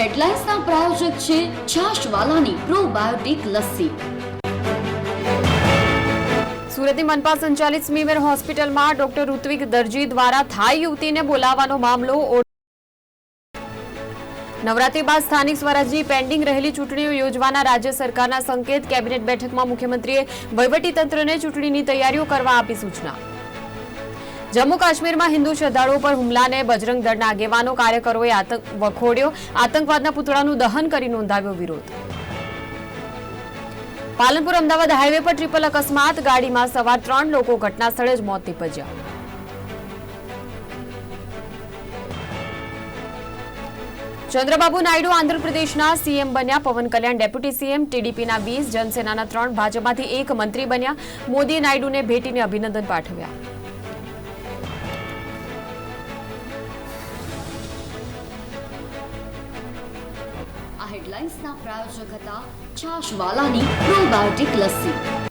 હેડલાઇન્સના પ્રાયોજક છે છાશવાલાની પ્રોબાયોટિક લસ્સી. સુરતની મનપા સંચાલિત સ્મીમેર હોસ્પિટલમાં ડોક્ટર ઋત્વિક દરજી દ્વારા થાઈ યુવતીને બોલાવવાનો મામલો નવરાત્રી બાદ સ્થાનિક સ્વરાજની પેન્ડિંગ રહેલી ચૂંટણીઓ યોજવાના રાજ્ય સરકારના સંકેત કેબિનેટ બેઠકમાં મુખ્યમંત્રીએ વહીવટીતંત્રને ચૂંટણીની તૈયારીઓ કરવા આપી સૂચના. જમ્મુ કાશ્મીરમાં હિન્દુ શ્રદ્ધાળુઓ પર હુમલાને બજરંગ દળના આગેવાનો, કાર્યકરોએ આતંક વખોડ્યો. આતંકવાદના પુતળાનું દહન કરી નોંધાવ્યો વિરોધ. પાલનપુર અમદાવાદ હાઈવે પર ટ્રિપલ અકસ્માત. ગાડીમાં સવાર ત્રણ લોકો ઘટના જ મોત નીપજ્યા. ચંદ્રબાબુ નાયડુ આંધ્રપ્રદેશના સીએમ બન્યા. પવન કલ્યાણ ડેપ્યુટી સીએમ, ટીડીપીના વીસ, જનસેનાના ત્રણ, ભાજપમાંથી એક મંત્રી બન્યા. મોદીએ નાયડુને ભેટીને અભિનંદન પાઠવ્યા. હેડલાઇન્સના પ્રાયોજક હતા છાશવાલાની પ્રોબાયોટિક લસ્સી.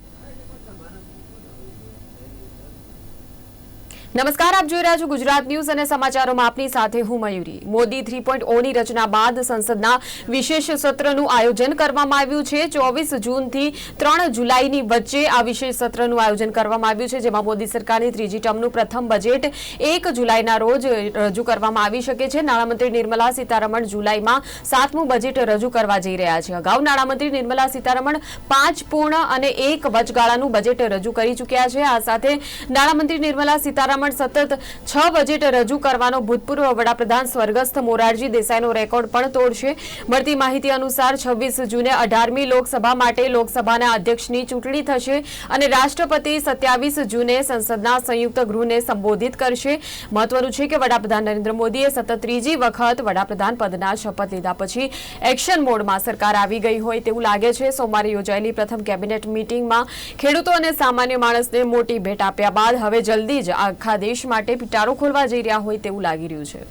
નમસ્કાર, આપ જોઈ રહ્યા છો ગુજરાત ન્યૂઝ અને સમાચારોમાં આપની સાથે હું મયુરી. મોદી થ્રી પોઈન્ટ ઓની રચના બાદ સંસદના વિશેષ સત્રનું આયોજન કરવામાં આવ્યું છે. ચોવીસ જૂનથી ત્રણ જુલાઈની વચ્ચે આ વિશેષ સત્રનું આયોજન કરવામાં આવ્યું છે, જેમાં મોદી સરકારની ત્રીજી ટર્મનું પ્રથમ બજેટ એક જુલાઈના રોજ રજૂ કરવામાં આવી શકે છે. નાણામંત્રી નિર્મલા સીતારમણ જુલાઈમાં સાતમું બજેટ રજૂ કરવા જઈ રહ્યા છે. અગાઉ નાણામંત્રી નિર્મલા સીતારમણ પાંચ પૂર્ણ અને એક વચગાળાનું બજેટ રજૂ કરી ચૂક્યા છે. આ સાથે નાણામંત્રી નિર્મલા સીતારમણ સતત છ બજેટ રજૂ કરવાનો ભૂતપૂર્વ વડાપ્રધાન સ્વર્ગસ્થ મોરારજી દેસાઈનો રેકોર્ડ પણ તોડશે. મળતી માહિતી અનુસાર છવ્વીસ જૂને અઢારમી લોકસભા માટે લોકસભાના અધ્યક્ષની ચૂંટણી થશે અને રાષ્ટ્રપતિ સત્યાવીસ જૂને સંસદના સંયુક્ત ગૃહને સંબોધિત કરશે. મહત્વનું છે કે વડાપ્રધાન નરેન્દ્ર મોદીએ સતત ત્રીજી વખત વડાપ્રધાન પદના શપથ લીધા પછી એક્શન મોડમાં સરકાર આવી ગઈ હોય તેવું લાગે છે. સોમવારે યોજાયેલી પ્રથમ કેબિનેટ મીટિંગમાં ખેડૂતો અને સામાન્ય માણસને મોટી ભેટ આપ્યા બાદ હવે જલ્દી જ આખા દેશ માટે પિટારો ખોલવા જઈ રહ્યા હોય તેવું લાગી રહ્યું છે.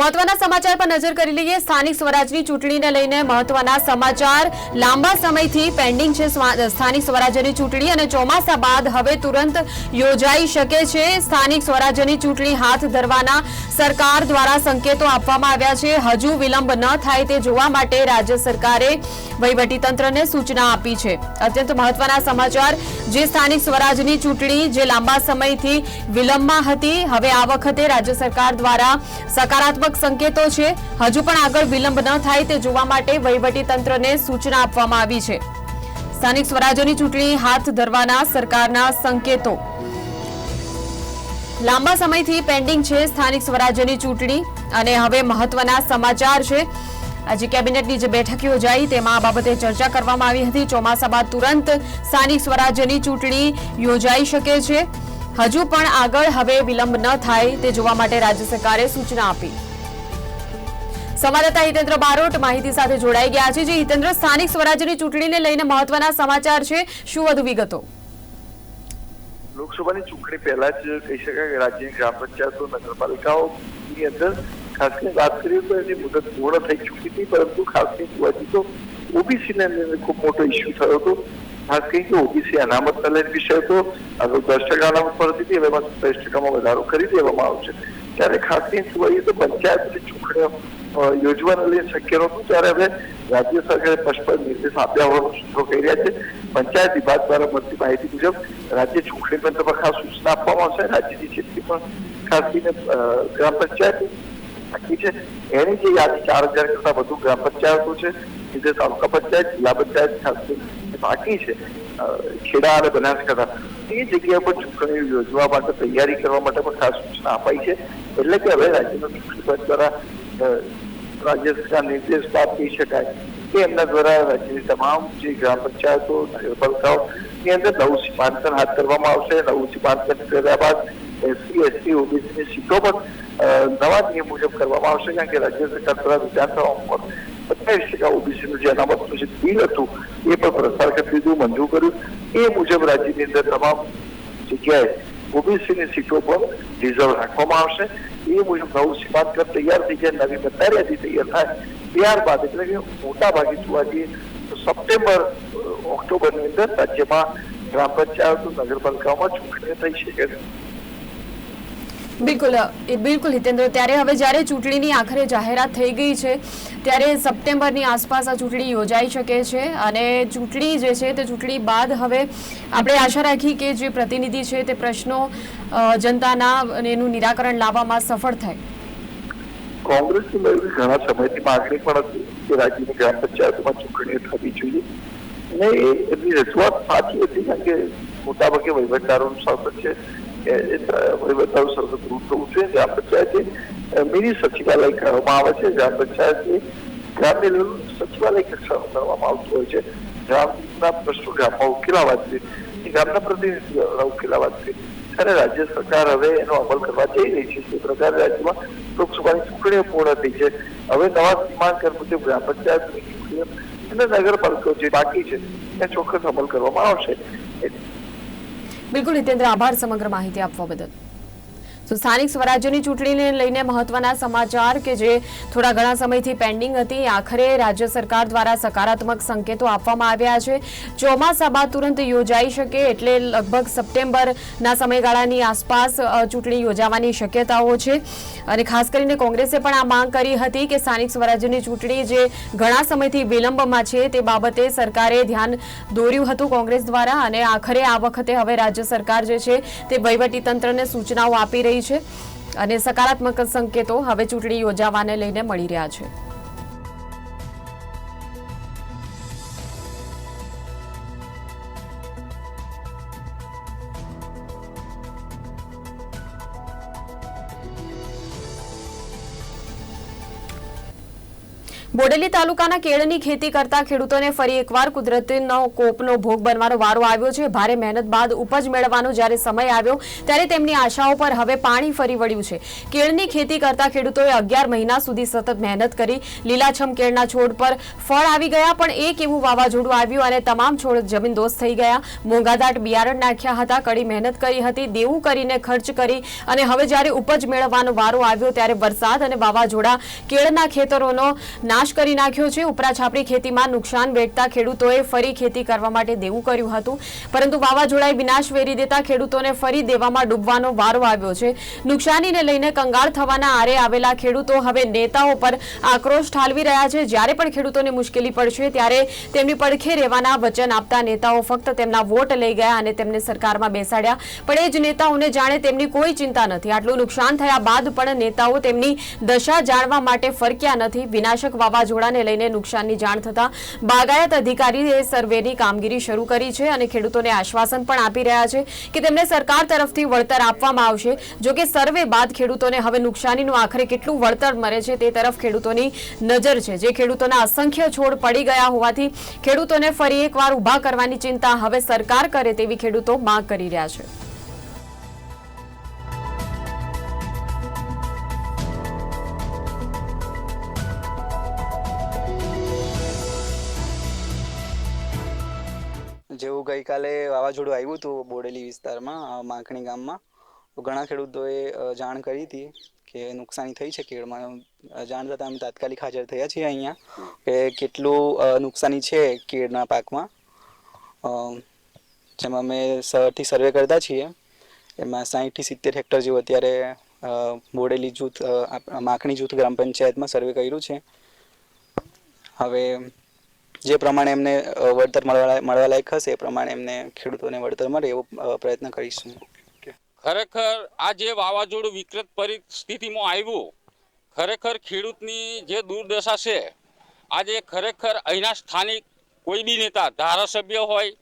મહત્વના સમાચાર પર નજર કરી લઈએ. સ્થાનિક સ્વરાજની ચૂંટણીને લઈને મહત્વના સમાચાર લાંબા સમયથી પેન્ડિંગ છે. સ્થાનિક સ્વરાજ્યની ચૂંટણી અને ચોમાસા બાદ હવે તુરંત યોજાઈ શકે છે. સ્થાનિક સ્વરાજ્યની ચૂંટણી હાથ ધરવાના સરકાર દ્વારા સંકેતો આપવામાં આવ્યા છે. હજુ વિલંબ ન થાય તે જોવા માટે રાજ્ય સરકારે વહીવટીતંત્રને સૂચના આપી છે. અત્યંત મહત્વના સમાચાર, જે સ્થાનિક સ્વરાજની ચૂંટણી જે લાંબા સમયથી વિલંબમાં હતી, હવે આ વખતે રાજ્ય સરકાર દ્વારા સકારાત્મક સંકેતો છે. હજુ પણ આગળ વિલંબ ન થાય તે જોવા માટે વહીવટીતંત્રને સૂચના આપવામાં આવી છે. સ્થાનિક સ્વરાજ્યની ચૂંટણી હાથ ધરવાના સરકારના સંકેતો. લાંબા સમયથી પેન્ડિંગ છે સ્થાનિક સ્વરાજ્યની ચૂંટણી અને હવે મહત્વના સમાચાર છે. આજે કેબિનેટની જે બેઠક યોજાઈ તેમાં આ બાબતે ચર્ચા કરવામાં આવી હતી. ચોમાસા બાદ તુરંત સ્થાનિક સ્વરાજ્યની ચૂંટણી યોજાઈ શકે છે. હજુ પણ આગળ હવે વિલંબ ન થાય તે જોવા માટે રાજ્ય સરકારે સૂચના આપી. સંવાદદાતા હિતેન્દ્ર બારોટ માહિતી સાથે જોડાઈ ગયા છે. જે હિતેન્દ્ર, સ્થાનિક સ્વરાજ્યની ચૂંટણીને લઈને મહત્વના સમાચાર છે. શું વધુ વિગતો? લોકસભાની ચૂંટણી પહેલા જ કહી શકાય કે રાજ્યની ગ્રામ પંચાયતો નગરપાલિકાઓની અંદર ખાસ કરીને વાત કરીએ તો એની મુદત પૂર્ણ થઈ ચૂકી હતી, પરંતુ ખાસ કરીને જોવા જઈએ તો ઓબીસીને ખૂબ મોટો ઇસ્યુ થયો હતો. ખાસ કરીને ઓબીસી અનામત લઈને વિષય હતો અગાઉ દસ ટકા અનામત પર હતી એમાં દસ ટકામાં વધારો કરી દેવામાં આવશે ત્યારે ખાસ કરીને જોવા તો પંચાયતની ચૂંટણીઓ યોજવાને શક્ય નહોતું. ત્યારે હવે રાજ્ય સરકારે સ્પષ્ટ નિર્દેશ આપ્યા હોવાનું સૂત્રો કહી રહ્યા છે. પંચાયત વિભાગ દ્વારા મળતી માહિતી મુજબ, રાજ્ય ચૂંટણી તંત્રમાં ખાસ સૂચના આપવામાં આવશે. રાજ્યની જેટલી પણ ખાસ કરીને ગ્રામ પંચાયત બાકી છે. એની જે યાદી ચાર હજાર કરતા વધુ ગ્રામ પંચાયતો છે કે જે તાલુકા પંચાયત જિલ્લા પંચાયત ખાસ કરીને બાકી છે અ, ખેડા અને બનાસકાંઠા. એ જગ્યા પર ચૂંટણી યોજવા માટે તૈયારી કરવા માટે પણ ખાસ સૂચના અપાઈ છે. એટલે કે હવે રાજ્યનો ચૂંટણી પંચ દ્વારા અ, રાજ્ય સરકાર નિર્દેશ બાદ કહી શકાય એ એમના દ્વારા રાજ્યની તમામ જે ગ્રામ પંચાયતો નગરપાલિકાઓ ની અંદર નવું સીમાંકન હાથ કરવામાં આવશે. નવું સીમાંકન કર્યા બાદ એસસી એસટી ઓબીસીની સીટો પણ નવા નિયમ મુજબ કરવામાં આવશે કારણ કે રાજ્ય સરકાર દ્વારા વિધાનસભામાં પણ સત્યાવીસ ટકા ઓબીસીનું જે અનામતનું જે બિલ હતું એ પણ પ્રસાર કરી દીધું મંજૂર કર્યું એ મુજબ રાજ્યની અંદર તમામ જગ્યાએ ઓબીસીની સીટો પર રિઝર્વ રાખવામાં આવશે એ મુજબ નવું સીમાંકન તૈયાર થઈ જાય નવી મતદાર તૈયાર થાય ત્યારબાદ એટલે કે મોટા ભાગે જોવા જઈએ તો સપ્ટેમ્બર ઓક્ટોબરની અંદર રાજ્યમાં ગ્રામ પંચાયતો નગરપાલિકાઓમાં ચૂંટણી થઈ શકે છે બિલકુલ બિલકુલ હિતેન્દ્ર. ત્યારે હવે જ્યારે ચૂંટણીની આખરે જાહેરાત થઈ ગઈ છે, ત્યારે સપ્ટેમ્બરની આસપાસ આ ચૂંટણી યોજાઈ શકે છે અને ચૂંટણી જે છે તે ચૂંટણી બાદ હવે આપણે આશા રાખી કે જે પ્રતિનિધિ છે તે પ્રશ્નો જનતાના એનું નિરાકરણ લાવવામાં સફળ થાય. કોંગ્રેસની મેળવી ઘણા સમયથી માગણી પણ હતી કે રાજ્યની ગ્રામ પંચાયતમાં ચૂંટણીઓ થવી જોઈએ. અને એમની રજૂઆત સાચી હતી કારણ કે મોટાભાગે વહીવટદારોનું શાસન છે. એ શાસન દૂર થવું છે જ્યાં પંચાયતે મિની સચિવાલય કરવામાં આવે છે, જ્યાં પંચાયતે ગ્રામ્ય લેવલ સચિવાલય કક્ષાનું કરવામાં આવતું હોય છે. ગ્રામના પ્રશ્નો ગામમાં ઉકેલાવા છે એ ગામના પ્રતિનિધિ ઉકેલાવા છે ત્યારે રાજ્ય સરકાર હવે એનો અમલ કરવા જઈ રહી છે. તે પ્રકારે રાજ્યમાં લોકસભાની ચૂંટણીઓ પૂર્ણ થઈ છે. હવે નવા સીમાંકન મુજબ ગ્રામ પંચાયતની ચૂંટણીઓ અને નગરપાલિકાઓ જે બાકી છે ત્યાં ચોક્કસ અમલ કરવામાં આવશે. બિલકુલ હિતેન્દ્ર આભાર સમગ્ર માહિતી આપવા બદલ. તો સ્થાનિક સ્વરાજ્યની ચૂંટણીને લઈને મહત્વના સમાચાર કે જે થોડા ઘણા સમયથી પેન્ડિંગ હતી, આખરે રાજ્ય સરકાર દ્વારા સકારાત્મક સંકેતો આપવામાં આવ્યા છે. ચોમાસા બાદ તુરંત યોજાઈ શકે એટલે લગભગ સપ્ટેમ્બરના સમયગાળાની આસપાસ ચૂંટણી યોજાવાની શક્યતાઓ છે. અને ખાસ કરીને કોંગ્રેસે પણ આ માંગ કરી હતી કે સ્થાનિક સ્વરાજ્યની ચૂંટણી જે ઘણા સમયથી વિલંબમાં છે તે બાબતે સરકારે ધ્યાન દોર્યું હતું કોંગ્રેસ દ્વારા અને આખરે આ વખતે હવે રાજ્ય સરકાર જે છે તે વહીવટી તંત્રને સૂચનાઓ આપી રહી છે અને સકારાત્મક સંકેતો હવે ચૂંટણી યોજાવાને લઈને મળી રહ્યા છે. બોડેલી તાલુકાના કેળની ખેતી કરતા ખેડૂતોને ફરી એકવાર કુદરતીનો કોપનો ભોગ બનવાનો વારો આવ્યો છે. ભારે મહેનત બાદ ઉપજ મેળવવાનો જ્યારે સમય આવ્યો, ત્યારે તેમની આશાઓ પર હવે પાણી ફરી વળ્યું છે. કેળની ખેતી કરતા ખેડૂતોએ અગિયાર મહિના સુધી સતત મહેનત કરી, લીલાછમ કેળના છોડ પર ફળ આવી ગયા, પણ એક એવું વાવાઝોડું આવ્યું અને તમામ છોડ જમીનદોસ્ત થઈ ગયા. મોંઘાદાટ બિયારણ નાખ્યા હતા, કડી મહેનત કરી હતી, દેવું કરીને ખર્ચ કરી અને હવે જ્યારે ઉપજ મેળવવાનો વારો આવ્યો, ત્યારે વરસાદ અને વાવાઝોડા કેળના ખેતરોનો નાશ કરી નાખ્યો છે. ઉપરા ખેતીમાં નુકસાન વેઠતા ખેડૂતોએ ફરી ખેતી કરવા માટે દેવું કર્યું હતું. પરંતુ વાવાઝોડાએ વિનાશ વેરી દેતા ખેડૂતોને ફરી દેવામાં ડૂબવાનો વારો આવ્યો છે. નુકસાનીને લઈને કંગાળ થવાના આરે આવેલા ખેડૂતો હવે નેતાઓ પર આક્રોશ ઠાલવી રહ્યા છે. જ્યારે પણ ખેડૂતોને મુશ્કેલી પડશે, ત્યારે તેમની પડખે રહેવાના વચન આપતા નેતાઓ ફક્ત તેમના વોટ લઈ ગયા અને તેમને સરકારમાં બેસાડ્યા. પણ એ જ નેતાઓને જાણે તેમની કોઈ ચિંતા નથી. આટલું નુકસાન થયા બાદ પણ નેતાઓ તેમની દશા જાણવા માટે ફરક્યા નથી. વિનાશક વાવાઝોડાને લઈને નુકસાનની જાણ થતા બાગાયત અધિકારીએ સર્વેની કામગીરી શરૂ કરી છે અને ખેડૂતોને આશ્વાસન પણ આપી રહ્યા છે કે તેમને સરકાર તરફથી વળતર આપવામાં આવશે. જોકે સર્વે બાદ ખેડૂતોને હવે નુકસાનીનું આખરે કેટલું વળતર મળે છે તે તરફ ખેડૂતોની નજર છે. જે ખેડૂતોના અસંખ્ય છોડ પડી ગયા હોવાથી ખેડૂતોને ફરી એકવાર ઊભા કરવાની ચિંતા હવે સરકાર કરે તેવી ખેડૂતો માંગ કરી રહ્યા છે. જેવું ગઈકાલે વાવાઝોડું આવ્યું હતું બોડેલી વિસ્તારમાં માંકણી ગામમાં, તો ઘણા ખેડૂતોએ જાણ કરી હતી કે નુકસાની થઈ છે કેળમાં. જાણ થતાં અમે તાત્કાલિક હાજર થયા છીએ અહીંયા કે કેટલું નુકસાની છે કેળના પાકમાં. જેમાં અમે સરથી સર્વે કરતા છીએ, એમાં સાહીઠથી સિત્તેર હેક્ટર જેવું અત્યારે બોડેલી જૂથ માખણી જૂથ ગ્રામ પંચાયતમાં સર્વે કર્યું છે. હવે જે પ્રમાણે એમને વળતર મળવા મળવા લાયક હશે, એ પ્રમાણે એમને ખેડૂતોને વળતર મળે એવો પ્રયત્ન કરીશું. ખરેખર આ જે વાવાઝોડું વિકૃત પરિસ્થિતિમાં આવ્યું, ખરેખર ખેડૂતની જે દુર્દશા છે, આજે ખરેખર અહીંના સ્થાનિક કોઈ બી નેતા, ધારાસભ્ય હોય,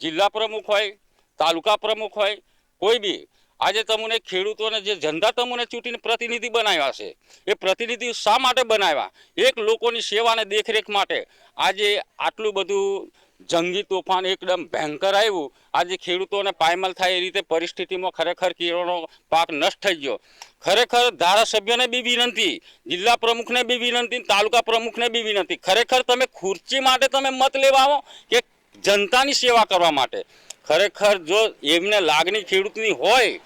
જિલ્લા પ્રમુખ હોય, તાલુકા પ્રમુખ હોય, કોઈ બી આજે તમને ખેડૂતોને જે જનતા તમને ચૂંટીને પ્રતિનિધિ બનાવ્યા છે, એ પ્રતિનિધિ શા માટે બનાવ્યા? એક લોકોની સેવાને દેખરેખ માટે. આજે આટલું બધું જંગી તોફાન એકદમ ભયંકર આવ્યું. આજે ખેડૂતોને પાયમાલ થાય એ રીતે પરિસ્થિતિમાં ખરેખર કેળોનો પાક નષ્ટ થઈ ગયો. ખરેખર ધારાસભ્યને બી વિનંતી, જિલ્લા પ્રમુખને બી વિનંતી તાલુકા પ્રમુખને બી વિનંતી. ખરેખર તમે ખુરચી માટે તમે મત લેવા આવો કે જનતાની સેવા કરવા માટે? ખરેખર જો એમને લાગણી ખેડૂતની હોય,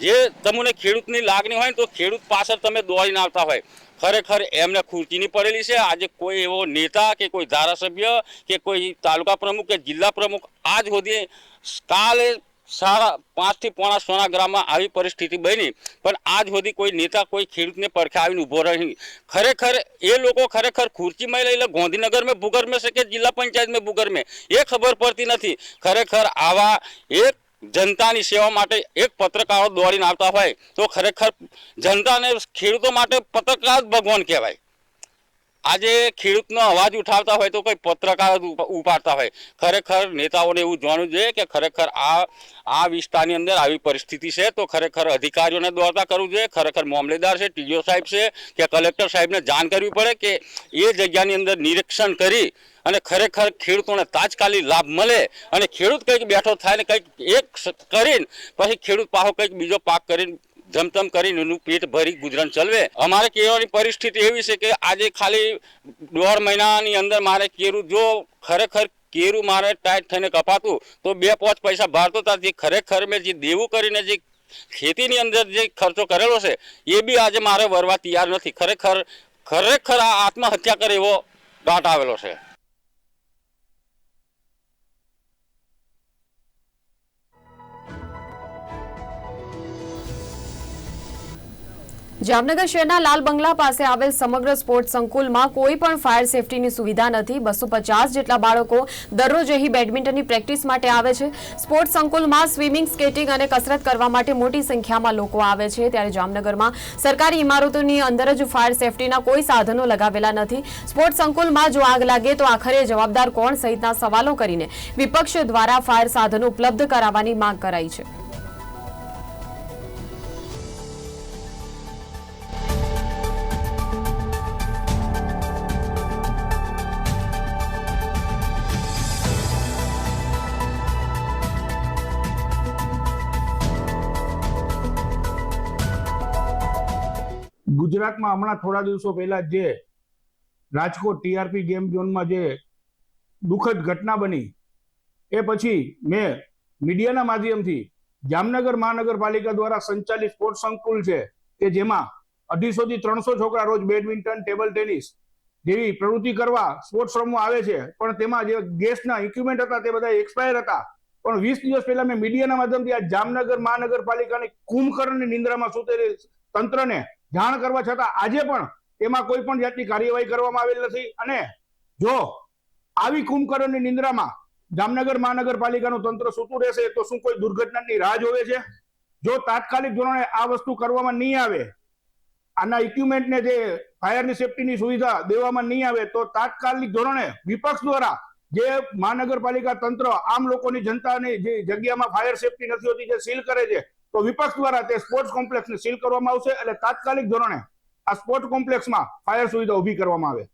જે તમને ખેડૂતની લાગણી હોય ને તો ખેડૂત પાછળ તમે દોડીને આવતા હોય. ખરેખર એમને ખુરચીની પડેલી છે. આજે કોઈ એવો નેતા કે કોઈ ધારાસભ્ય કે કોઈ તાલુકા પ્રમુખ કે જિલ્લા પ્રમુખ આજ સુધી કાલે સાડા પાંચથી પોણા સોના ગ્રામમાં આવી પરિસ્થિતિ બની. પણ આજ સુધી કોઈ નેતા, કોઈ ખેડૂતને પડખે આવીને ઊભો રહી ખરેખર એ લોકો ખરેખર ખુરચીમાં લઈ લે ગાંધીનગર મેં ભૂગર મેં છે જિલ્લા પંચાયત મેં ભૂગર મેં એ ખબર પડતી નથી. ખરેખર આવા એક જનતાની સેવા માટે એક પત્રકારો દોડીને આવતા હોય તો ખરેખર જનતાને ખેડૂતો માટે પત્રકાર ભગવાન કહેવાય. આજે ખેડૂતનો અવાજ ઉઠાવતા હોય તો કોઈ પત્રકાર ઉપ- ઉપાડતા હોય. ખરેખર નેતાઓને એવું જોવાનું જોઈએ કે ખરેખર આ આ વિસ્તારની અંદર આવી પરિસ્થિતિ છે તો ખરેખર અધિકારીઓને દોડતા કરવું જોઈએ. ખરેખર મામલેદાર છે, ટીડીઓ સાહેબ છે કે કલેક્ટર સાહેબને જાણ કરવી પડે કે એ જગ્યાની અંદર નિરીક્ષણ કરી અને ખરેખર ખેડૂતોને તાત્કાલિક લાભ મળે અને ખેડૂત કંઈક બેઠો થાય ને કંઈક એક કરીને પછી ખેડૂત પાહો કંઈક બીજો પાક કરીને જમતમ કરીને એનું પેટ ભરી ગુજરાન ચલવે. અમારે કેળવાની પરિસ્થિતિ એવી છે કે આજે ખાલી દોઢ મહિનાની અંદર મારે કેરું જો ખરેખર કેરું મારે ટાઈટ થઈને કપાતું, તો બે પાંચ પૈસા ભારતો હતા જે ખરેખર મેં જે દેવું કરીને જે ખેતીની અંદર જે ખર્ચો કરેલો છે, એ બી આજે મારે વરવા તૈયાર નથી. ખરેખર ખરેખર આ આત્મહત્યા કરે એવો ઘાટ આવેલો છે. જામનગર શહેરના લાલ બંગલા પાસે આવેલ સમગ્ર સ્પોર્ટ્સ સંકુલમાં કોઈ પણ ફાયર સેફટીની સુવિધા નથી. બસો પચાસ જેટલા બાળકો દરરોજ અહીં બેડમિન્ટનની પ્રેક્ટિસ માટે આવે છે. સ્પોર્ટ્સ સંકુલમાં સ્વિમિંગ, સ્કેટિંગ અને કસરત કરવા માટે મોટી સંખ્યામાં લોકો આવે છે. ત્યારે જામનગરમાં સરકારી ઇમારતોની અંદર જ ફાયર સેફટીના કોઈ સાધનો લગાવેલા નથી. સ્પોર્ટ્સ સંકુલમાં જો આગ લાગે તો આખરે જવાબદાર કોણ? સહિતના સવાલો કરીને વિપક્ષ દ્વારા ફાયર સાધનો ઉપલબ્ધ કરાવવાની માંગ કરાઈ છે. ગુજરાતમાં હમણાં થોડા દિવસો પહેલા જે રાજકોટ ટીઆરપી ગેમ ઝોનમાં જે દુઃખદ ઘટના બની, એ પછી મેં મીડિયાના માધ્યમથી જામનગર મહાનગરપાલિકા દ્વારા સંચાલિત સ્પોર્ટ્સ સંકુલ છે, કે જેમાં અઢીસો થી ત્રણસો છોકરા રોજ બેડમિન્ટન, ટેબલ ટેનિસ જેવી પ્રવૃત્તિ કરવા સ્પોર્ટ્સ રમવા આવે છે. પણ તેમાં જે ગેસના ઇક્વિપમેન્ટ હતા તે બધા એક્સપાયર હતા. પણ વીસ દિવસ પહેલા મેં મીડિયાના માધ્યમથી આ જામનગર મહાનગરપાલિકાની કુંભકર્ણની નિંદ્રામાં સુતેલી તંત્રને જાણ કરવા છતાં આજે પણ એમાં કોઈ પણ જાતની કાર્યવાહી કરવામાં આવેલ નથી. અને જો આવી કુંભકર્ણની નિંદ્રામાં જામનગર મહાનગરપાલિકાનું તંત્ર સૂતું રહેશે, તો શું કોઈ દુર્ઘટનાની રાહ જોવે છે? જો તાત્કાલિક ધોરણે આ વસ્તુ કરવામાં નહીં આવે, આના ઇક્વિપમેન્ટને જે ફાયરની સેફટીની સુવિધા દેવામાં નહીં આવે, તો તાત્કાલિક ધોરણે વિપક્ષ દ્વારા જે મહાનગરપાલિકા તંત્ર આમ લોકોની જનતાની જે જગ્યામાં ફાયર સેફટી નથી હોતી, જે સીલ કરે છે તો વિપક્ષ દ્વારા તે સ્પોર્ટ્સ કોમ્પ્લેક્સને સીલ કરવામાં આવશે એટલે તાત્કાલિક ધોરણે આ સ્પોર્ટ કોમ્પ્લેક્સમાં ફાયર સુવિધા ઊભી કરવામાં આવે.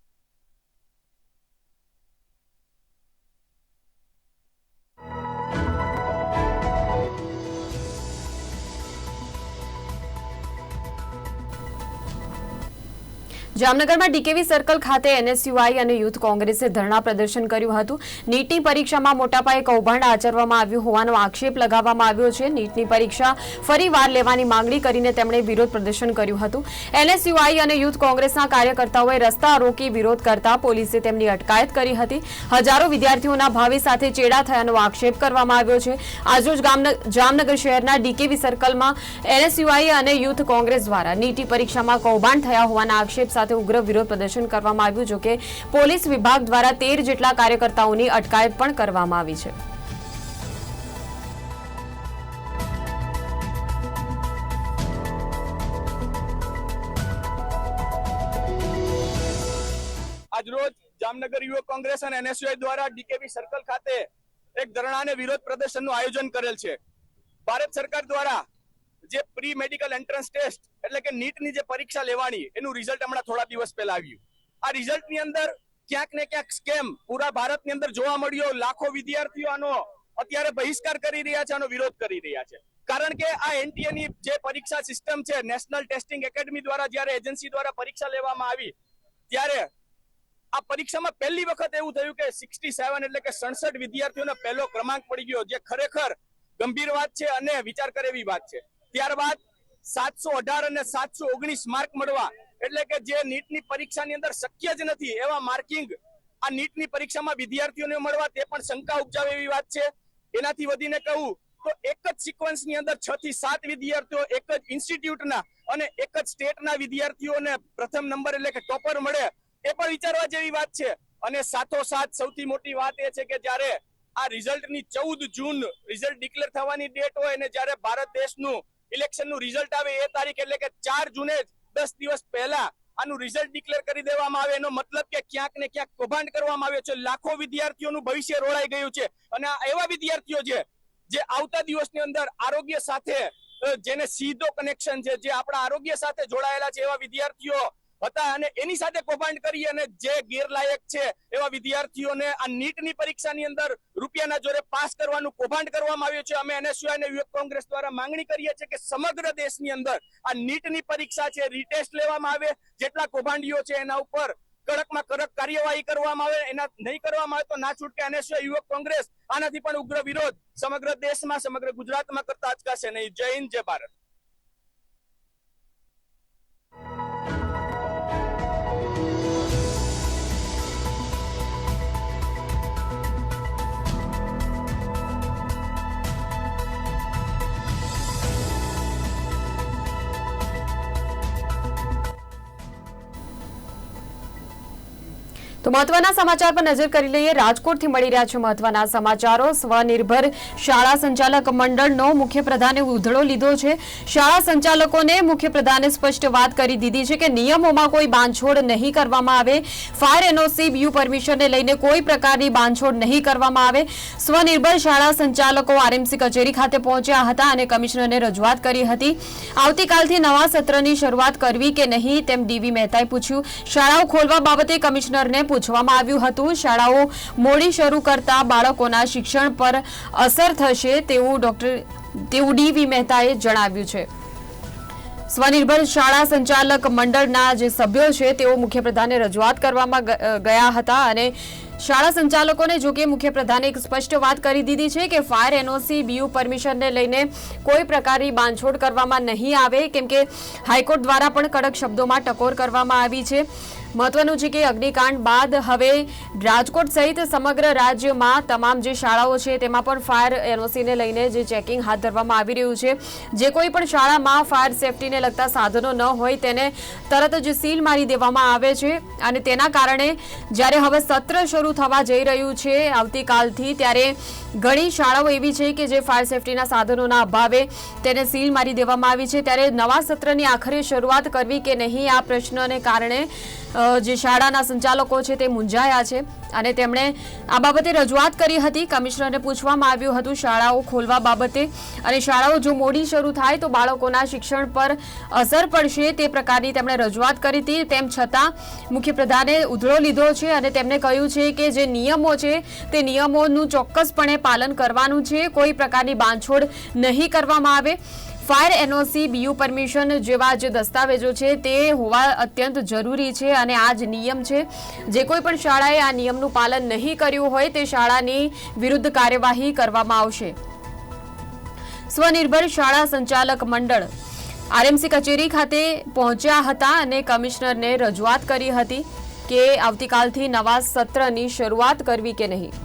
જામનગરમાં ડીકેવી સર્કલ ખાતે એનએસયુઆઈ અને યુથ કોંગ્રેસે ધરણા પ્રદર્શન કર્યું હતું. નીટની પરીક્ષામાં મોટાપાયે કૌભાંડ આચરવામાં આવ્યું હોવાનો આક્ષેપ લગાવવામાં આવ્યો છે. નીટની પરીક્ષા ફરી વાર લેવાની માંગણી કરીને તેમણે વિરોધ પ્રદર્શન કર્યું હતું. એનએસયુઆઈ અને યુથ કોંગ્રેસના કાર્યકર્તાઓએ રસ્તા રોકી વિરોધ કરતા પોલીસે તેમની અટકાયત કરી હતી. હજારો વિદ્યાર્થીઓના ભાવિ સાથે ચેડા થયાનો આક્ષેપ કરવામાં આવ્યો છે. આજરોજ જામનગર શહેરના ડીકેવી સર્કલમાં એનએસયુઆઈ અને યુથ કોંગ્રેસ દ્વારા નીટી પરીક્ષામાં કૌભાંડ થયા હોવાના આક્ષેપ સાથે ઉગ્ર વિરોધ પ્રદર્શન કરવામાં આવ્યું, જોકે પોલીસ વિભાગ દ્વારા તેર જેટલા કાર્યકર્તાઓની અટકાયત પણ કરવામાં આવી છે. જામનગર યુવક કોંગ્રેસ અને એનએસયુઆઈ દ્વારા ડીકેવી સર્કલ ખાતે એક ધરણા અને વિરોધ પ્રદર્શનનું આયોજન કરેલ છે. ભારત સરકાર દ્વારા જે પ્રી મેડિકલ એન્ટ્રન્સ ટેસ્ટ એટલે કે નીટની જે પરીક્ષા લેવાની, એનું રિઝલ્ટ હમણાં થોડા દિવસ પહેલા આવ્યું. આ રિઝલ્ટની અંદર ક્યાંક ને ક્યાંક સ્કેમ પૂરા ભારતની અંદર જોવા મળ્યો, લાખો વિદ્યાર્થીઓ આનો અત્યારે બહિષ્કાર કરી રહ્યા છે આનો વિરોધ કરી રહ્યા છે. કારણ કે આ એનટીએ ની જે પરીક્ષા સિસ્ટમ છે નેશનલ ટેસ્ટિંગ એકેડમી દ્વારા જ્યારે એજન્સી દ્વારા પરીક્ષા લેવામાં આવી, ત્યારે આ પરીક્ષામાં પહેલી વખત એવું થયું કે સિક્સટી સેવન એટલે કે સડસઠ વિદ્યાર્થીઓને પહેલો ક્રમાંક પડી ગયો, જે ખરેખર ગંભીર વાત છે અને વિચાર કરે એવી વાત છે. ત્યારબાદ સાતસો અઢાર અને સાતસો ઓગણીસ માર્ક મળવા. એટલે કે જે નીટની પરીક્ષાની અંદર શક્ય જ નથી એવા માર્કિંગ આ નીટની પરીક્ષામાં વિદ્યાર્થીઓને મળવા તે પણ શંકા ઉપજાવે એવી વાત છે. એનાથી વધીને કહું તો એક જ સિક્વન્સની અંદર છ થી સાત વિદ્યાર્થીઓ એક જ ઇન્સ્ટિટ્યૂટના અને એક જ સ્ટેટના વિદ્યાર્થીઓને પ્રથમ નંબર એટલે કે ટોપર મળે એ પણ વિચારવા જેવી વાત છે. અને સાથોસાથ સૌથી મોટી વાત એ છે કે જ્યારે આ રિઝલ્ટની ચૌદ જૂન રિઝલ્ટ ડિક્લેર થવાની ડેટ હોય અને જ્યારે ભારત દેશનું ઇલેક્શનનું રિઝલ્ટ આવે એ તારીખ એટલે કે ચાર જૂને દસ દિવસ પહેલા આનું રિઝલ્ટ ડિક્લેર કરી દેવામાં આવે. એનો મતલબ કે ક્યાંક ને ક્યાંક કૌભાંડ કરવામાં આવ્યો છે. લાખો વિદ્યાર્થીઓનું ભવિષ્ય રોળાઈ ગયું છે. અને એવા વિદ્યાર્થીઓ છે, જે આવતા દિવસની અંદર આરોગ્ય સાથે જેને સીધો કનેક્શન છે, જે આપણા આરોગ્ય સાથે જોડાયેલા છે, એવા વિદ્યાર્થીઓ હતા અને એની સાથે કૌભાંડ કરી અને જે ગેરલાયક છે એવા વિદ્યાર્થીઓને આ નીટની પરીક્ષાની અંદર રૂપિયાના જોરે પાસ કરવાનું કૌભાંડ કરવામાં આવ્યું છે. અમે એનએસયુઆઈ અને યુવક કોંગ્રેસ દ્વારા માંગણી કરીએ છીએ કે સમગ્ર દેશની અંદર આ નીટની પરીક્ષા છે રીટેસ્ટ લેવામાં આવે. જેટલા કૌભાંડીઓ છે એના ઉપર કડકમાં કડક કાર્યવાહી કરવામાં આવે. એના નહીં કરવામાં આવે તો ના છૂટકે એનએસયુઆઈ યુવક કોંગ્રેસ આનાથી પણ ઉગ્ર વિરોધ સમગ્ર દેશમાં, સમગ્ર ગુજરાતમાં કરતા અચકાશે નહીં. જય હિન્દ, જય ભારત. તો મહત્વના સમાચાર પર નજર કરી લઈએ. રાજકોટથી મળી રહ્યા છે મહત્વના સમાચારો. સ્વનિર્ભર શાળા સંચાલક મંડળનો મુખ્ય પ્રધાને ઉધડો લીધો છે. શાળા સંચાલકોને મુખ્ય પ્રધાને સ્પષ્ટ વાત કરી દીધી છે કે નિયમોમાં કોઈ બાંધછોડ નહીં કરવામાં આવે. ફાયર એનઓસી યુ પરમિશનને લઈને કોઈ પ્રકારની બાંધછોડ નહીં કરવામાં આવે. સ્વનિર્ભર શાળા સંચાલકો આરએમસી કચેરી ખાતે પહોંચ્યા હતા અને કમિશનરને રજૂઆત કરી હતી. આવતીકાલથી નવા સત્રની શરૂઆત કરવી કે નહીં તેમ ડીવી મહેતાએ પૂછ્યું. શાળાઓ ખોલવા બાબતે કમિશનરને પૂછવામાં આવ્યું હતું. શાળાઓ મોડી શરૂ કરતા બાળકોના શિક્ષણ પર અસર થશે તેવું ડોક્ટર, તેવું ડીવી મહેતાએ જણાવ્યું છે. સ્વનિર્ભર શાળા સંચાલક મંડળના જે સભ્યો છે, તેઓ મુખ્યપ્રધાને રજૂઆત કરવામાં ગયા હતા અને શાળા સંચાલકોને જોકે મુખ્યપ્રધાને એક સ્પષ્ટ વાત કરી દીધી છે કે ફાયર એનઓસી, બીયુ પરમિશનને લઈને કોઈ પ્રકારની બાંધછોડ કરવામાં નહીં આવે, કેમ કે હાઈકોર્ટ દ્વારા પણ કડક શબ્દોમાં ટકોર કરવામાં આવી છે. મહત્વનું છે કે અગ્નિકાંડ બાદ હવે રાજકોટ સહિત સમગ્ર રાજ્યમાં તમામ જે શાળાઓ છે તેમાં પણ ફાયર એનઓસીને લઈને જે ચેકિંગ હાથ ધરવામાં આવી રહ્યું છે. જે કોઈ પણ શાળામાં ફાયર સેફટીને લગતા સાધનો ન હોય તેને તરત જ સીલ મારી દેવામાં આવે છે અને તેના કારણે જ્યારે હવે સત્ર શરૂ થવા જઈ રહ્યું છે. આવતીકાલથી ત્યારે ઘણી શાળાઓ એવી છે કે જે ફાયર સેફટીના સાધનોના અભાવે તેને સીલ મારી દેવામાં આવી છે. ત્યારે નવા સત્રની આખરે શરૂઆત કરવી કે નહીં આ પ્રશ્નને કારણે જે શાળાના સંચાલકો છે તે મૂંઝાયા છે. અને તેમણે આ બાબતે રજૂઆત કરી હતી. કમિશનરને પૂછવામાં આવ્યું હતું શાળાઓ ખોલવા બાબતે અને શાળાઓ જો મોડી શરૂ થાય તો બાળકોના શિક્ષણ પર અસર પડશે તે પ્રકારની તેમણે રજૂઆત કરી હતી. તેમ છતાં મુખ્યપ્રધાને ઉધડો લીધો છે અને તેમણે કહ્યું છે કે જે નિયમો છે તે નિયમોનું ચોક્કસપણે પાલન કરવાનું છે. કોઈ પ્રકારની બાંધછોડ નહીં કરવામાં આવે. ફાયર એનઓસી બીયુ પરમિશન જેવા જે દસ્તાવેજો છે તે હોવા અત્યંત જરૂરી છે અને આ જ નિયમ છે. જે કોઈ પણ શાળાએ આ નિયમનું પાલન નહીં કર્યું હોય તે શાળાની વિરુદ્ધ કાર્યવાહી કરવામાં આવશે. સ્વનિર્ભર શાળા સંચાલક મંડળ આરએમસી કચેરી ખાતે પહોંચ્યા હતા અને કમિશનરને રજૂઆત કરી હતી કે આવતીકાલથી નવા સત્રની શરૂઆત કરવી કે નહીં.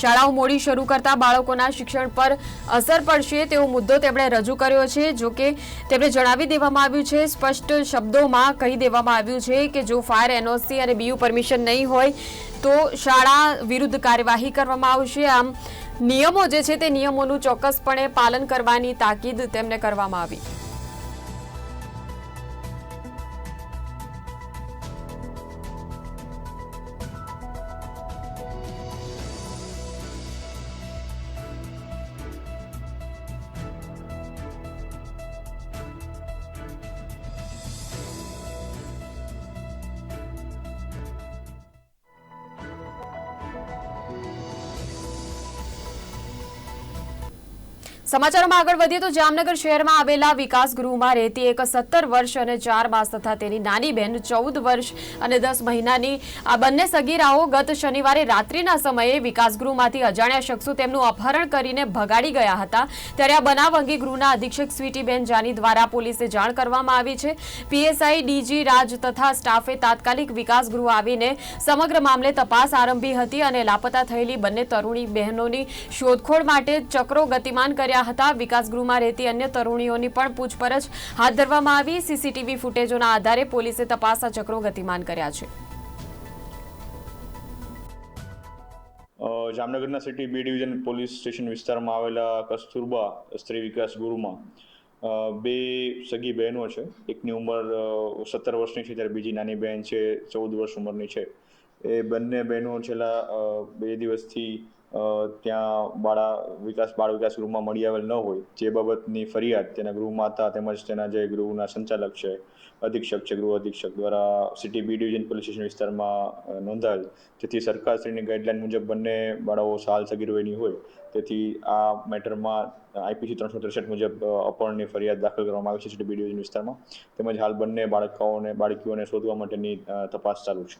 શાળાઓ મોડી શરૂ કરતા બાળકોના શિક્ષણ પર અસર પડશે તેવો મુદ્દો તેમણે રજૂ કર્યો છે, જો કે તેમણે જણાવી દેવામાં આવ્યું છે, સ્પષ્ટ શબ્દોમાં કહી દેવામાં આવ્યું છે કે જો ફાયર એનઓસી અને બીયુ પરમિશન નહીં હોય, તો શાળા વિરુદ્ધ કાર્યવાહી કરવામાં આવશે. આમ, નિયમો જે છે તે નિયમોનું ચોક્કસપણે પાલન કરવાની તાકીદ તેમને કરવામાં આવી. સમાચારોમાં આગળ વધીએ તો જામનગર શહેરમાં આવેલા વિકાસ ગૃહમાં રહેતી એક સત્તર વર્ષ અને ચાર માસ તથા તેની નાની બહેન ચૌદ વર્ષ અને દસ મહિનાની આ બંને સગીરાઓ ગત શનિવારે રાત્રિના સમયે વિકાસ ગૃહમાંથી અજાણ્યા શખ્સો તેમનું અપહરણ કરીને ભગાડી ગયા હતા. ત્યારે આ બનાવ અંગે ગૃહના અધિક્ષક સ્વીટીબેન જાની દ્વારા પોલીસે જાણ કરવામાં આવી છે. પીએસઆઈ ડીજી રાજ તથા સ્ટાફે તાત્કાલિક વિકાસ ગૃહ આવીને સમગ્ર મામલે તપાસ આરંભી હતી અને લાપતા થયેલી બંને તરુણી બહેનોની શોધખોળ માટે ચક્રો ગતિમાન કર્યા હતા. વિકાસ ગૃહમાં રહેતી અન્ય તરુણીઓની પણ પૂછપરછ હાથ ધરવામાં આવી. સીસીટીવી ફૂટેજોના આધારે પોલીસે તપાસના ચક્રો ગતિમાન કર્યા છે. જામનગરના city B division police station વિસ્તારમાં આવેલા કસ્તુરબા સ્ત્રી વિકાસ ગુરુમાં બે સગી બહેનો છે. એકની ઉંમર સત્તર વર્ષની છે જ્યારે બીજી નાની બહેન છે, ચૌદ વર્ષ ઉંમરની છે. એ બંને બહેનો છેલ્લા બે દિવસથી ત્યાં બાળા, વિકાસ, બાળ વિકાસ ગૃહમાં મળી આવેલ ન હોય, જે બાબતની ફરિયાદ તેના ગૃહમાતા તેમજ તેના જે ગૃહના સંચાલક છે, અધિક્ષક છે, ગૃહ અધિક્ષક દ્વારા city B division police station વિસ્તારમાં નોંધાયેલ. જેથી સરકારશ્રીની ગાઈડલાઈન મુજબ બંને બાળાઓ સાલ સગીરવયની હોય. તેથી આ મેટરમાં આઈપીસી ત્રણસો ત્રેસઠ મુજબ અપહરણની ફરિયાદ દાખલ કરવામાં આવી છે સિટી બી ડિવિઝન વિસ્તારમાં. તેમજ હાલ બંને બાળકાઓને, બાળકીઓને શોધવા માટેની તપાસ ચાલુ છે.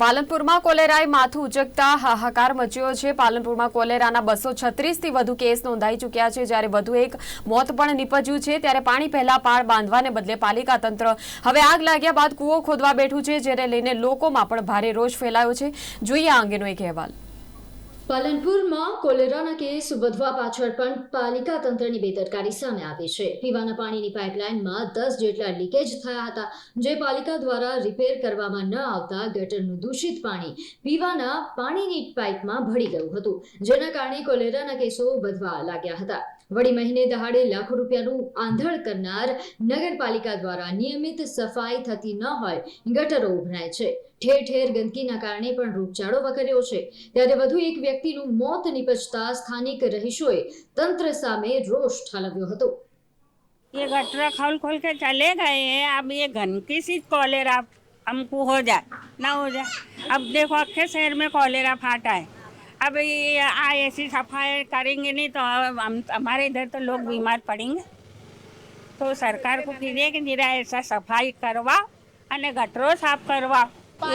પાલનપુરમાં કોલેરાએ માથું ઉચકતા હાહાકાર મચ્યો છે. પાલનપુરમાં કોલેરાના બસો છત્રીસથી વધુ કેસ નોંધાઈ ચૂક્યા છે. જ્યારે વધુ એક મોત પણ નીપજ્યું છે, ત્યારે પાણી પહેલા પાળ બાંધવાને બદલે પાલિકા તંત્ર હવે આગ લાગ્યા બાદ કૂવો ખોદવા બેઠું છે, જેને લઈને લોકોમાં પણ ભારે રોષ ફેલાયો છે. જોઈએ આ અંગેનો એક અહેવાલ. પાલનપુરમાં કોલેરાના કેસ વધવા પાછળ પણ પાલિકા તંત્રની બેદરકારી સામે આવી છે. પીવાના પાણીની પાઇપલાઇનમાં દસ જેટલા લીકેજ થયા હતા, જે પાલિકા દ્વારા રિપેર કરવામાં ન આવતા ગટરનું દૂષિત પાણી પીવાના પાણીની પાઇપમાં ભળી ગયું હતું, જેના કારણે કોલેરાના કેસો વધવા લાગ્યા હતા. વળી મહિને દહાડે લાખો રૂપિયાનું આંધળ કરનાર નગરપાલિકા દ્વારા નિયમિત સફાઈ થતી ન હોય ગટરો ઉભરાય છે ઠેર ઠેર ગંદકીના કારણે પણ રોગચાળો વકર્યો છે ત્યારે વધુ એક વ્યક્તિનું મોત નિપજતા સ્થાનિક રહીશોએ તંત્ર સામે રોષ ઠાલવ્યો હતો ये गटरा खोल खोल के चले गए हैं अब ये गंदगी सी कॉलेरा हमको हो जाए ना हो जाए अब देखो अक्खे शहर में कॉलेरा फाटा है अब ये आ ऐसी सफाई करेंगे नहीं तो हम हमारे इधर तो लोग बीमार पड़ेंगे तो सरकार को कीजिए कि जरा ऐसा सफाई करवा અને ગટરો સાફ કરવા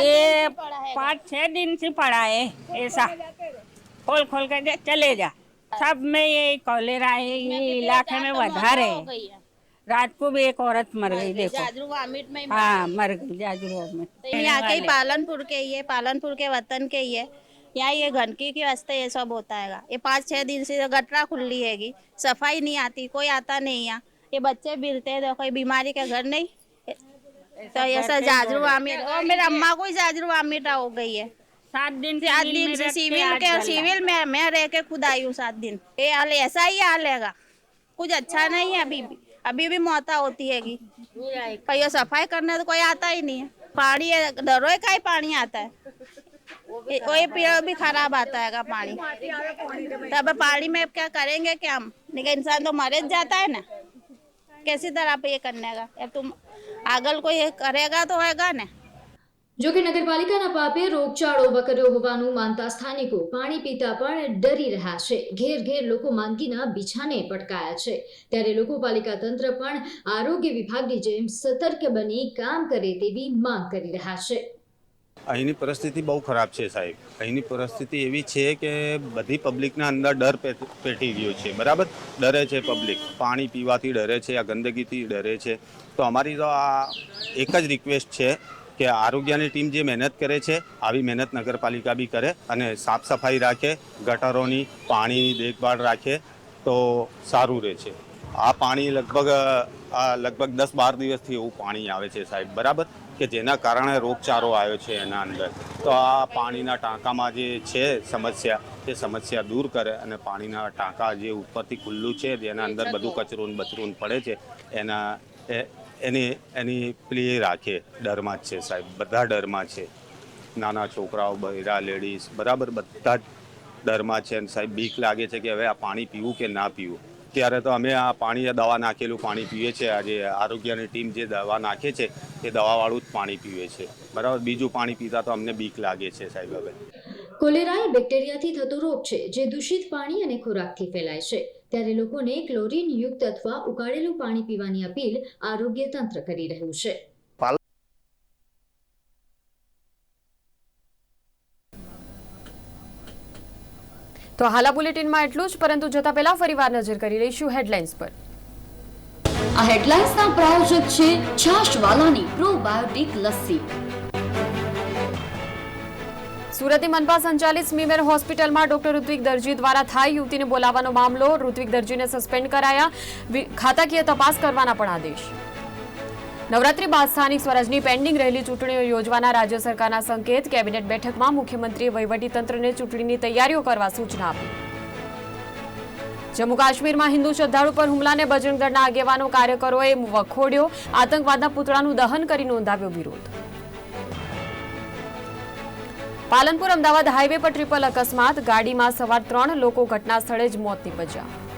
ये पाँच छः दिन से पड़ा है ऐसा खोल खोल के दे- चले जा सब में ये कॉलेरा है ये इलाके में વધારે है रात को भी एक औरत मर गई देखो जाजरू वामिट में हाँ मर गई जाजरू में तो यहाँ के ही पालनपुर के ही है पालनपुर के वतन के ही है यहाँ ये गंदगी के वास्ते ये सब होता है ये पाँच छह दिन से गटरा खुली हैगी सफ़ाई नहीं आती कोई आता नहीं यहाँ ये बच्चे बिरते हैं देखो ये बीमारी का घर नहीं। तो ऐसा जाजरू वामिट और मेरे अम्मा को ही जाजरू वामिट हो गई है। सात दिन से सात दिन से सिविल के सिविल में मैं रह के खुद आई हूँ सात दिन। ये हाल ऐसा ही हाल हैगा। कुछ अच्छा नहीं है अभी भी अभी भी मौता होती हैगी। पर सफ़ाई करने तो कोई आता ही नहीं है। पानी है, दरोए का ही पानी आता है। कोई पेड़ भी खराब आता है पानी तब पानी में अब क्या करेंगे क्या हम लेकिन इंसान तो मर जाता है ना कैसी तरह पे ये करने का अब तुम आगल को ये करेगा तो होगा ना જો કે નગરપાલિકાના પાપે રોગચાળો વકર્યો હોવાનું માનતા સ્થાનિકો પાણી પીતા પણ ડરી રહ્યા છે ઘેર ઘેર લોકો માંદગીના બિછાને પટકાયા છે ત્યારે લોકો પાલિકા તંત્ર પણ આરોગ્ય વિભાગની જેમ સતર્ક બની કામ કરે તેવી માંગ કરી રહ્યા છે અહીંની પરિસ્થિતિ બહુ ખરાબ છે સાહેબ. અહીંની પરિસ્થિતિ એવી છે કે બધી પબ્લિકના અંદર ડર પેટી ગયો છે. બરાબર? ડરે છે પબ્લિક. પાણી પીવાથી ડરે છે, આ ગંદકીથી ડરે છે. તો અમારી તો આ એક જ રિક્વેસ્ટ છે કે આરોગ્યની ટીમ જે મહેનત કરે છે, આવી મહેનત નગરપાલિકા બી કરે અને સાફ સફાઈ રાખે, ગટરોની પાણીની દેખભાળ રાખે તો સારું રહે છે. આ પાણી લગભગ લગભગ દસ બાર દિવસથી એવું પાણી આવે છે સાહેબ. બરાબર? કે જેના કારણે રોગચાળો આવ્યો છે એના અંદર. તો આ પાણીના ટાંકામાં જે છે સમસ્યા તે સમસ્યા દૂર કરે અને પાણીના ટાંકા જે ઉપરથી ખુલ્લું છે જેના અંદર બધું કચરું બચરું પડે છે એના એ- એની એની પ્લે રાખે ડરમાં જ છે સાહેબ બધા ડરમાં છે. નાના છોકરાઓ બૈરા લેડીઝ બરાબર બધા જ ડરમાં છે અને સાહેબ બીક લાગે છે કે હવે આ પાણી પીવું કે ના પીવું. ત્યારે તો અમે આ પાણી દવા નાખેલું પાણી પીએ છીએ આજે આરોગ્યની ટીમ જે દવા નાખે છે, એ દવાવાળું જ પાણી પીવે છે. બરાબર? બીજું પાણી પીતા તો અમને બીક લાગે છે, સાહેબ, હવે. કોલેરા એ બેક્ટેરિયાથી થતો રોગ છે, જે દૂષિત પાણી અને ખોરાકથી ફેલાય છે. ત્યારે લોકોને ક્લોરીન યુક્ત અથવા ઉકાળેલું પાણી પીવાની અપીલ આરોગ્ય તંત્ર કરી રહ્યું છે. તો હાલા બુલેટિનમાં એટલું જ પરંતુ જતા પહેલા ફરીવાર નજર કરી લઈશું હેડલાઇન્સ પર. આ હેડલાઇન્સના પ્રાયોજક છે છાશવાલાની પ્રોબાયોટિક લસ્સી. સુરતની મનપા સંચાલિત સ્મીમેર હોસ્પિટલમાં ડોક્ટર ઋત્વિક દરજી દ્વારા થાય યુવતીને બોલાવવાનો મામલો ઋત્વિક દરજીને સસ્પેન્ડ કરાયા ખાતાકીય તપાસ કરવાના પણ આદેશ. નવરાત્રી બાદ સ્થાનિક સ્વરાજની પેન્ડિંગ રહેલી ચૂંટણીઓ યોજવાના રાજ્ય સરકારના સંકેત. કેબિનેટ બેઠકમાં મુખ્યમંત્રીએ વહીવટીતંત્રને ચૂંટણીની તૈયારીઓ કરવા સૂચના આપી. જમ્મુ કાશ્મીરમાં હિન્દુ શ્રદ્ધાળુ પર હુમલાને બજરંગ દળના આગેવાનો કાર્યકરોએ વખોડ્યો. આતંકવાદના પુતળાનું દહન કરી નોંધાવ્યો વિરોધ. પાલનપુર અમદાવાદ હાઈવે પર ટ્રિપલ અકસ્માત. ગાડીમાં સવાર ત્રણ લોકો ઘટના સ્થળે જ મોત નીપજ્યા.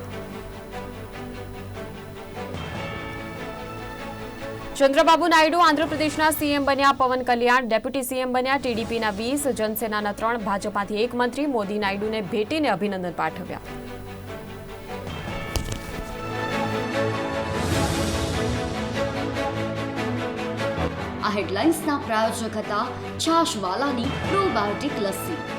ચંદ્રબાબુ નાયડુ આંધ્રપ્રદેશના સીએમ બન્યા, પવન કલ્યાણ ડેપ્યુટી સીએમ બન્યા, ટીડીપીના વીસ, જનસેનાના ત્રણ, ભાજપાથી એક મંત્રી મોદી નાયડુને ભેટીને અભિનંદન પાઠવ્યા. આ હેડલાઇન્સના પ્રાયોજક હતા છાશવાલાની પ્રોબાયોટિક લસ્સી.